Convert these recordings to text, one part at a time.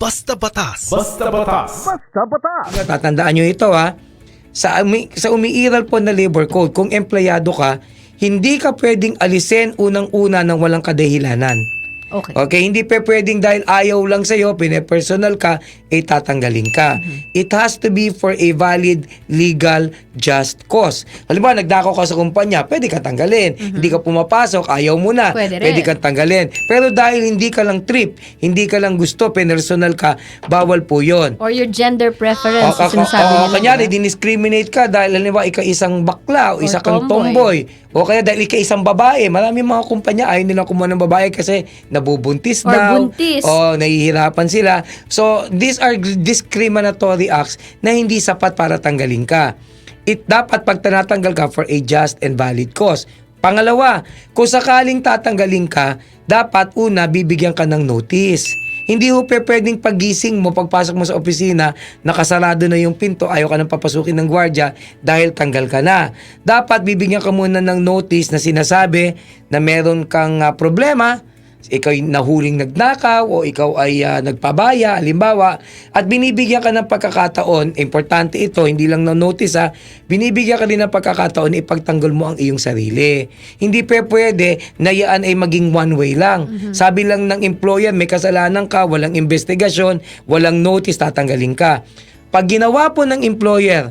Basta batas. Basta batas. Tatandaan nyo ito ha. Sa, umi- sa umiiral po na labor code, kung empleyado ka, hindi ka pwedeng alisin unang-una ng walang kadahilanan. Okay. Okay, hindi pa pwedeng dahil ayaw lang sa'yo, pinepersonal ka, eh tatanggalin ka. Mm-hmm. It has to be for a valid, legal, just cause. Halimbawa, nagdako ka sa kumpanya, pwede ka tanggalin. Hindi ka pumapasok, ayaw mo na, Mm-hmm. Pwede rin. pwede kang tanggalin. Pero dahil hindi ka lang trip, hindi ka lang gusto, pinersonal ka, bawal po yon. Or your gender preference, O, yung sinasabi o, nila. kanyari, diniscriminate ka dahil halimbawa ikaw isang bakla o isa kang tomboy. tomboy. O kaya dahil ikaw isang babae. Marami mga kumpanya ayaw nilang kumuha ng babae kasi nabubuntis Or daw. buntis. O nahihirapan sila. So, these are discriminatory acts na hindi sapat para tanggalin ka. It dapat pag tinatanggal ka for a just and valid cause. Pangalawa, kung sakaling tatanggalin ka, dapat una bibigyan ka ng notice. Hindi ho pe pwedeng pagising mo, pagpasok mo sa opisina, nakasarado na yung pinto, ayaw ka nang papasukin ng gwardya dahil tanggal ka na. Dapat bibigyan ka muna ng notice na sinasabi na meron kang ah, problema, ikaw ay nahuling nagnakaw o ikaw ay ah, nagpabaya, halimbawa, at binibigyan ka ng pagkakataon, importante ito, hindi lang ng notice ha, binibigyan ka din ng pagkakataon na ipagtanggol mo ang iyong sarili. Hindi pa pwede na yan ay maging one way lang. Sabi lang ng employer, may kasalanan ka, walang investigasyon, walang notice, tatanggalin ka. Pag ginawa po ng employer,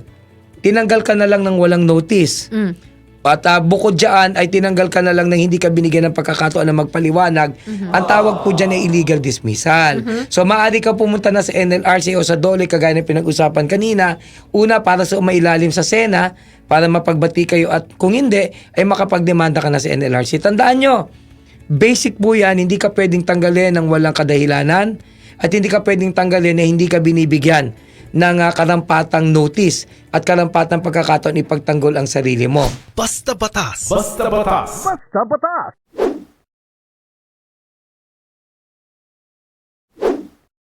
tinanggal ka na lang ng walang notice. Mm. At ah, bukod dyan ay tinanggal ka na lang ng hindi ka binigyan ng pagkakataon na magpaliwanag. Ang tawag po dyan ay illegal dismissal. So maaari ka pumunta na sa NLRC o sa DOLE kagaya ng pinag-usapan kanina. Una para sa umailalim sa SENA para mapagbati kayo at kung hindi ay makapagdemanda ka na sa NLRC. Tandaan nyo, basic po yan, hindi ka pwedeng tanggalin ng walang kadahilanan at hindi ka pwedeng tanggalin na hindi ka binibigyan ng ah, karampatang notice at karampatang pagkakataon ipagtanggol ang sarili mo. Basta batas. Basta batas.